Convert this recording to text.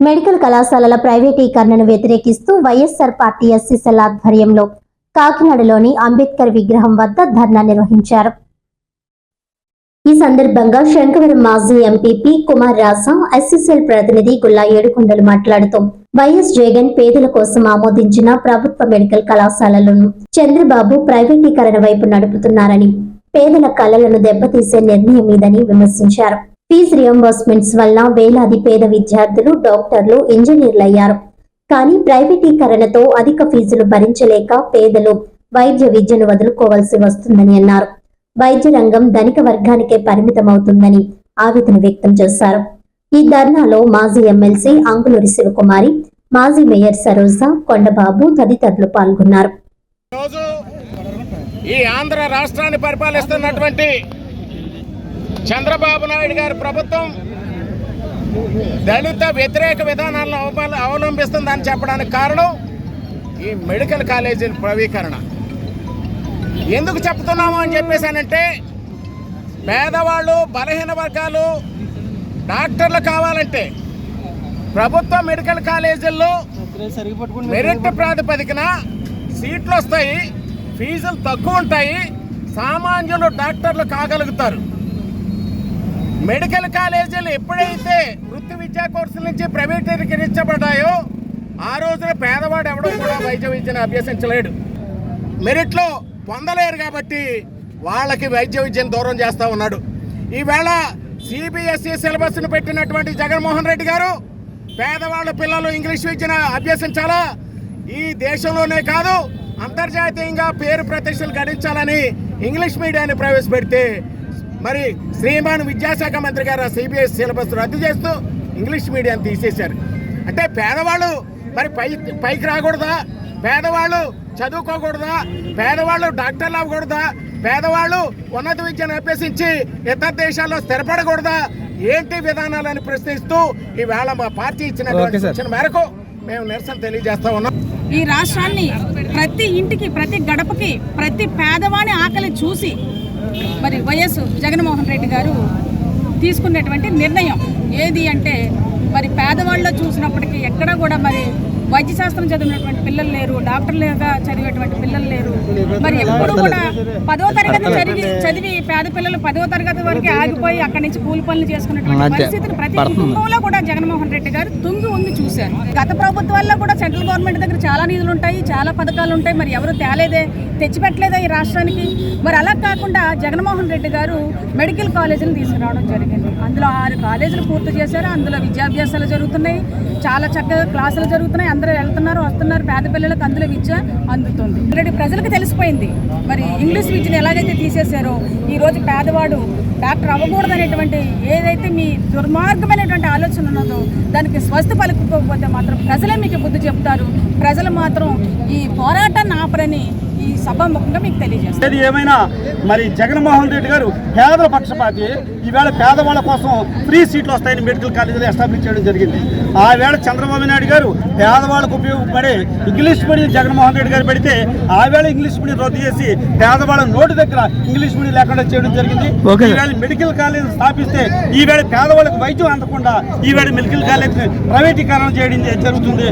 Medical కళాశాలల ప్రైవేటీకరణను వ్యతిరేకిస్తూ YSR party SC cell ఆధ్వర్యంలో కాకినాడలోని అంబేద్కర్ విగ్రహం వద్ద ధర్నా నిర్వహించారు. ఈ సందర్భంగా శంకవరం మాజీ ఎంపీపీ కుమార్ రాసా ఎస్సీసెల్ ప్రతినిధి గుల్లా ఏడుకొండలు మాట్లాడుతూ వైఎస్ జగన్ పేదల కోసం ఆమోదించిన ప్రభుత్వ మెడికల్ కళాశాలలను చంద్రబాబు ప్రైవేటీకరణ వైపు నడుపుతున్నారని పేదల కళలను దెబ్బతీసే నిర్ణయం ఇదని విమర్శించారు. ఫీజు రియంబర్స్మెంట్స్ వల్ల వేలాది పేద విద్యార్థులు డాక్టర్లు ఇంజనీర్లు అయ్యారు కానీ ప్రైవేటీకరణతో అధిక ఫీజులు భరించలేక పేదలు వైద్య విద్యను వదులుకోవాల్సి వస్తుందని అన్నారు. వైద్య రంగం ధనిక వర్గానికే పరిమితమవుతుందని ఆవేదన వ్యక్తం చేశారు. ఈ ధర్నాలో మాజీ ఎమ్మెల్సీ అంగులూరి శివకుమారి మాజీ మేయర్ సరోజ కొండబాబు తదితరులు పాల్గొన్నారు. ఈ ఆంధ్ర రాష్ట్రాన్ని పరిపాలిస్తున్నటువంటి చంద్రబాబు నాయుడు గారి ప్రభుత్వం దళిత వ్యతిరేక విధానాలను అవప- అవలంబిస్తుందని చెప్పడానికి కారణం ఈ మెడికల్ కాలేజీల ప్రవీకరణ ఎందుకు చెప్తున్నాము అని చెప్పేసానంటే పేదవాళ్ళు బలహీన వర్గాలు డాక్టర్లు కావాలంటే ప్రభుత్వ మెడికల్ కాలేజీల్లో మెరిట్ ప్రాతిపదికన సీట్లు వస్తాయి ఫీజులు తక్కువ ఉంటాయి సామాన్యులు డాక్టర్లు కాగలుగుతారు. మెడికల్ కాలేజీలు ఎప్పుడైతే వృత్తి విద్యా కోర్సుల నుంచి ప్రైవేటీకరించబడ్డాయో ఆ రోజున పేదవాడు ఎవడో కూడా వైద్య విద్యను అభ్యసించలేడు. మెరిట్లో పొందలేరు కాబట్టి వాళ్ళకి వైద్య విద్యను దూరం చేస్తూ ఉన్నాడు. ఈవేళ సిబిఎస్ఈ సిలబస్ను పెట్టినటువంటి జగన్మోహన్ రెడ్డి గారు పేదవాళ్ళ పిల్లలు ఇంగ్లీష్ విద్యను అభ్యసించాలా? ఈ దేశంలోనే కాదు అంతర్జాతీయంగా పేరు ప్రతిష్టలు గడించాలని ఇంగ్లీష్ మీడియాన్ని ప్రవేశపెడితే మరి శ్రీమాన్ విద్యాశాఖ మంత్రి గారు సిబిఎస్ సిలబస్ రద్దు చేస్తూ ఇంగ్లీష్ మీడియాన్ని తీసేశారు. అంటే పేదవాళ్ళు మరి పై పైకి రాకూడదా? పేదవాళ్ళు చదువుకోకూడదా? పేదవాళ్ళు డాక్టర్లు అవ్వకూడదా? పేదవాళ్ళు ఉన్నత విద్యను అభ్యసించి ఇతర దేశాల్లో స్థిరపడకూడదా? ఏంటి విధానాలని ప్రశ్నిస్తూ ఈవేళ మా పార్టీ ఇచ్చినటువంటి సూచన మేరకు మేము నిరసన తెలియజేస్తా ఉన్నాం. ఈ రాష్ట్రాన్ని ప్రతి ఇంటికి ప్రతి గడపకి ప్రతి పేదవాని ఆకలి చూసి మరి వైఎస్ జగన్మోహన్ రెడ్డి గారు తీసుకున్నటువంటి నిర్ణయం ఏది అంటే మరి పేదవాళ్ళలో చూసినప్పటికీ ఎక్కడ కూడా మరి వైద్య శాస్త్రం చదివినటువంటి పిల్లలు లేరు డాక్టర్లుగా చదివేటువంటి పిల్లలు లేరు. మరి ఎప్పుడు కూడా పదో తరగతి చదివి చదివి పేద పిల్లలు పదో తరగతి వరకు ఆగిపోయి అక్కడి నుంచి కూలి పనులు చేసుకున్నటువంటి పరిస్థితిని ప్రతి కుటుంబంలో కూడా జగన్మోహన్ రెడ్డి గారు తుంగి ఉంది చూశారు. గత ప్రభుత్వాల్లో కూడా సెంట్రల్ గవర్నమెంట్ దగ్గర చాలా నిధులు ఉంటాయి చాలా పథకాలు ఉంటాయి మరి ఎవరు తేలేదే? తెచ్చిపెట్టలేదా ఈ రాష్ట్రానికి? మరి అలా కాకుండా జగన్మోహన్ రెడ్డి గారు మెడికల్ కాలేజీలు తీసుకురావడం జరిగింది. అందులో ఆరు కాలేజీలు పూర్తి చేశారు. అందులో విద్యాభ్యాసాలు జరుగుతున్నాయి. చాలా చక్కగా క్లాసులు జరుగుతున్నాయి. అందరూ వెళ్తున్నారు వస్తున్నారు. పేద పిల్లలకు అందులో విద్య అందుతుంది. ఆల్రెడీ ప్రజలకు తెలిసిపోయింది. మరి ఇంగ్లీష్ విద్యను ఎలాగైతే తీసేశారో ఈ రోజు పేదవాడు డాక్టర్ అవ్వకూడదు అనేటువంటి ఏదైతే మీ దుర్మార్గమైనటువంటి ఆలోచన ఉన్నదో దానికి స్వస్థ పలుకుకోకపోతే మాత్రం ప్రజలే మీకు బుద్ధి చెప్తారు. ప్రజలు మాత్రం ఈ పోరాటాన్ని ఆపరని ఈ సభాముఖంగా మీకు తెలియజేస్తారు ఏది ఏమైనా మరి జగన్మోహన్ రెడ్డి గారు పేదల పక్షపాతి ఈవేళ పేదవాళ్ళ కోసం ఫ్రీ సీట్లు వస్తాయని మెడికల్ కాలేజీలో ఎస్టాబ్లిష్ చేయడం జరిగింది. ఆ వేళ చంద్రబాబు నాయుడు గారు పేదవాళ్ళకు ఉపయోగపడే ఇంగ్లీష్ మీడియం జగన్మోహన్ రెడ్డి గారు పెడితే ఆ వేళ ఇంగ్లీష్ మీడియం రద్దు చేసి పేదవాళ్ళ నోటి దగ్గర ఇంగ్లీష్ మీడియం లేకుండా చేయడం జరిగింది. ఈవేళ మెడికల్ కాలేజ్ స్థాపిస్తే ఈవేళ పేదవాళ్ళకి వైద్యం అందకుండా ఈవేళ మెడికల్ కాలేజ్ ప్రైవేటీకరణ చేయడం జరుగుతుంది.